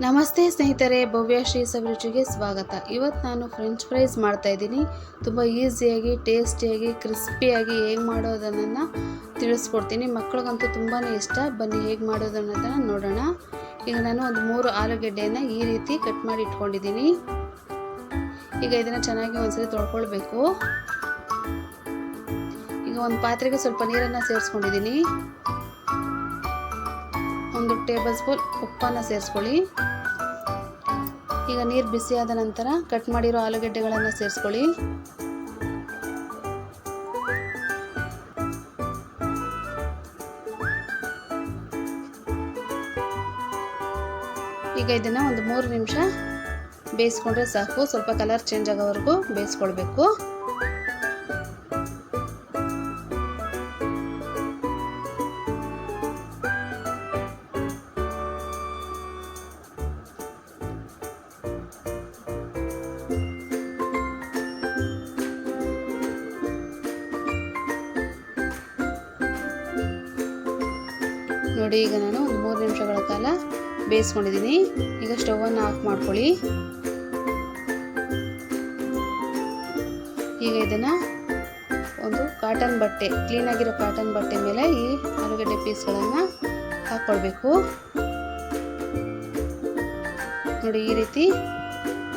ನಮಸ್ತೆ ಸ್ನೇಹಿತರೆ ಭವ್ಯಶ್ರೀ ಸವಿರುಚಿಗೆ ಸ್ವಾಗತ. ಇವತ್ತು ನಾನು ಫ್ರೆಂಚ್ ಫ್ರೈಸ್ ಮಾಡ್ತಾ ಇದ್ದೀನಿ. ತುಂಬ ಈಸಿಯಾಗಿ ಟೇಸ್ಟಿಯಾಗಿ ಕ್ರಿಸ್ಪಿಯಾಗಿ ಹೇಗೆ ಮಾಡೋದನ್ನ ತಿಳಿಸ್ಕೊಡ್ತೀನಿ. ಮಕ್ಳಿಗಂತೂ ತುಂಬಾ ಇಷ್ಟ. ಬನ್ನಿ ಹೇಗೆ ಮಾಡೋದು ಅನ್ನೋದನ್ನು ನೋಡೋಣ. ಈಗ ನಾನು ಒಂದು ಮೂರು ಆಲೂಗೆಡ್ಡೆಯನ್ನು ಈ ರೀತಿ ಕಟ್ ಮಾಡಿ ಇಟ್ಕೊಂಡಿದ್ದೀನಿ. ಈಗ ಇದನ್ನು ಚೆನ್ನಾಗಿ ಒಂದ್ಸರಿ ತೊಳ್ಕೊಳ್ಬೇಕು. ಈಗ ಒಂದು ಪಾತ್ರೆಗೆ ಸ್ವಲ್ಪ ನೀರನ್ನು ಸೇರಿಸ್ಕೊಂಡಿದ್ದೀನಿ. ಟೇಬಲ್ ಸ್ಪೂನ್ ಉಪ್ಪನ್ನು ಸೇರಿಸ್ಕೊಳ್ಳಿ. ಈಗ ನೀರು ಬಿಸಿಯಾದ ನಂತರ ಕಟ್ ಮಾಡಿರೋ ಆಲೂಗೆಡ್ಡೆಗಳನ್ನು ಸೇರಿಸ್ಕೊಳ್ಳಿ. ಈಗ ಇದನ್ನು ಒಂದು ಮೂರು ನಿಮಿಷ ಬೇಯಿಸ್ಕೊಂಡ್ರೆ ಸಾಕು. ಸ್ವಲ್ಪ ಕಲರ್ ಚೇಂಜ್ ಆಗೋವರೆಗೂ ಬೇಯಿಸ್ಕೊಳ್ಬೇಕು. ನೋಡಿ, ಈಗ ನಾನು ಒಂದು ಮೂರು ನಿಮಿಷಗಳ ಕಾಲ ಬೇಯಿಸ್ಕೊಂಡಿದ್ದೀನಿ. ಈಗ ಸ್ಟವನ್ನು ಆಫ್ ಮಾಡ್ಕೊಳ್ಳಿ. ಈಗ ಇದನ್ನು ಒಂದು ಕಾಟನ್ ಬಟ್ಟೆ ಕ್ಲೀನಾಗಿರೋ ಕಾಟನ್ ಬಟ್ಟೆ ಮೇಲೆ ಈ ಆಲೂಗಡ್ಡೆ ಪೀಸ್ಗಳನ್ನು ಹಾಕ್ಕೊಳ್ಬೇಕು ನೋಡಿ, ಈ ರೀತಿ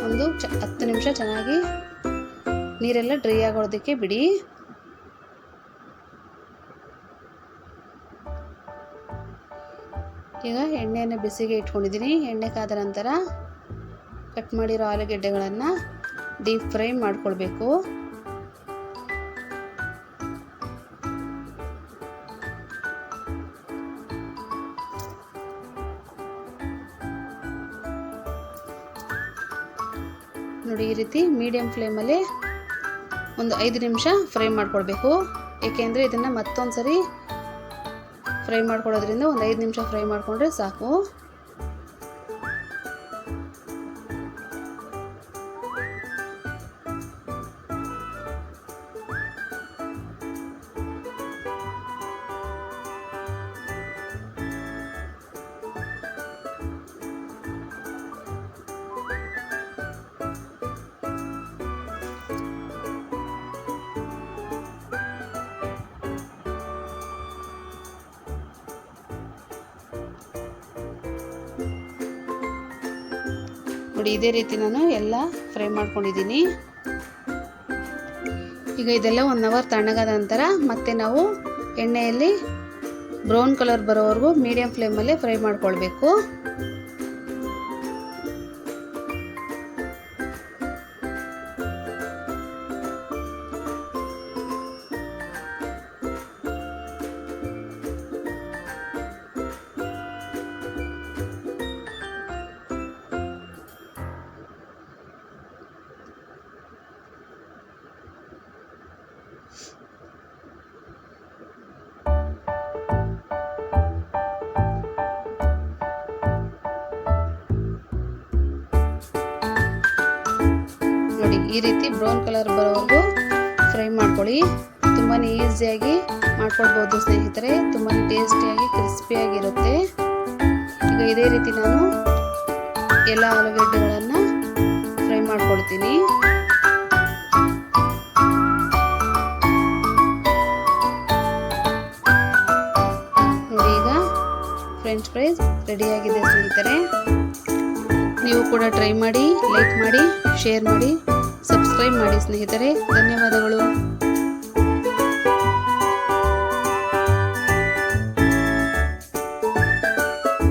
ಒಂದು ಚ ಹತ್ತು ನಿಮಿಷ ಚೆನ್ನಾಗಿ ನೀರೆಲ್ಲ ಡ್ರೈ ಆಗೋದಕ್ಕೆ ಬಿಡಿ. ಈಗ ಎಣ್ಣೆಯನ್ನು ಬಿಸಿಗೆ ಇಟ್ಕೊಂಡಿದ್ದೀನಿ. ಎಣ್ಣೆ ಕಾದ ನಂತರ ಕಟ್ ಮಾಡಿರೋ ಆಲೂಗೆಡ್ಡೆಗಳನ್ನು ಡೀಪ್ ಫ್ರೈ ಮಾಡ್ಕೊಳ್ಬೇಕು. ನೋಡಿ ಈ ರೀತಿ ಮೀಡಿಯಮ್ ಫ್ಲೇಮಲ್ಲಿ ಒಂದು ಐದು ನಿಮಿಷ ಫ್ರೈ ಮಾಡ್ಕೊಳ್ಬೇಕು. ಏಕೆಂದರೆ ಇದನ್ನು ಮತ್ತೊಂದು ಸರಿ ಫ್ರೈ ಮಾಡ್ಕೊಳ್ಳೋದ್ರಿಂದ ಒಂದು ಐದು ನಿಮಿಷ ಫ್ರೈ ಮಾಡಿಕೊಂಡ್ರೆ ಸಾಕು. ನೋಡಿ, ಇದೇ ರೀತಿ ನಾನು ಎಲ್ಲ ಫ್ರೈ ಮಾಡ್ಕೊಂಡಿದ್ದೀನಿ. ಈಗ ಇದೆಲ್ಲ ಒನ್ ಅವರ್ ತಣ್ಣಗಾದ ನಂತರ ಮತ್ತೆ ನಾವು ಎಣ್ಣೆಯಲ್ಲಿ ಬ್ರೌನ್ ಕಲರ್ ಬರೋವರೆಗೂ ಮೀಡಿಯಂ ಫ್ಲೇಮಲ್ಲೇ ಫ್ರೈ ಮಾಡ್ಕೊಳ್ಬೇಕು. ರೀತಿ ಬ್ರೌನ್ ಕಲರ್ ಬರೋವರೆಗೂ ಫ್ರೈ ಮಾಡ್ಕೊಳ್ಳಿ. ತುಂಬಾ ಈಸಿಯಾಗಿ ಮಾಡ್ಕೊಳ್ಬೋದು ಸ್ನೇಹಿತರೆ. ತುಂಬಾ ಟೇಸ್ಟಿಯಾಗಿ, ಕ್ರಿಸ್ಪಿಯಾಗಿರುತ್ತೆ. ಈಗ ಇದೇ ರೀತಿ ನಾನು ಎಲ್ಲ ಆಲೂಗಡ್ಡೆಗಳನ್ನು ಫ್ರೈ ಮಾಡ್ಕೊಳ್ತೀನಿ. ಈಗ ಫ್ರೆಂಚ್ ಫ್ರೈಸ್ ರೆಡಿಯಾಗಿದೆ ಸ್ನೇಹಿತರೆ. ನೀವು ಕೂಡ ಟ್ರೈ ಮಾಡಿ, ಲೈಕ್ ಮಾಡಿ, ಶೇರ್ ಮಾಡಿ. ಸಬ್ಸ್ಕ್ರೈಬ್ ಮಾಡಿ ಸ್ನೇಹಿತರೆ. ಧನ್ಯವಾದಗಳು.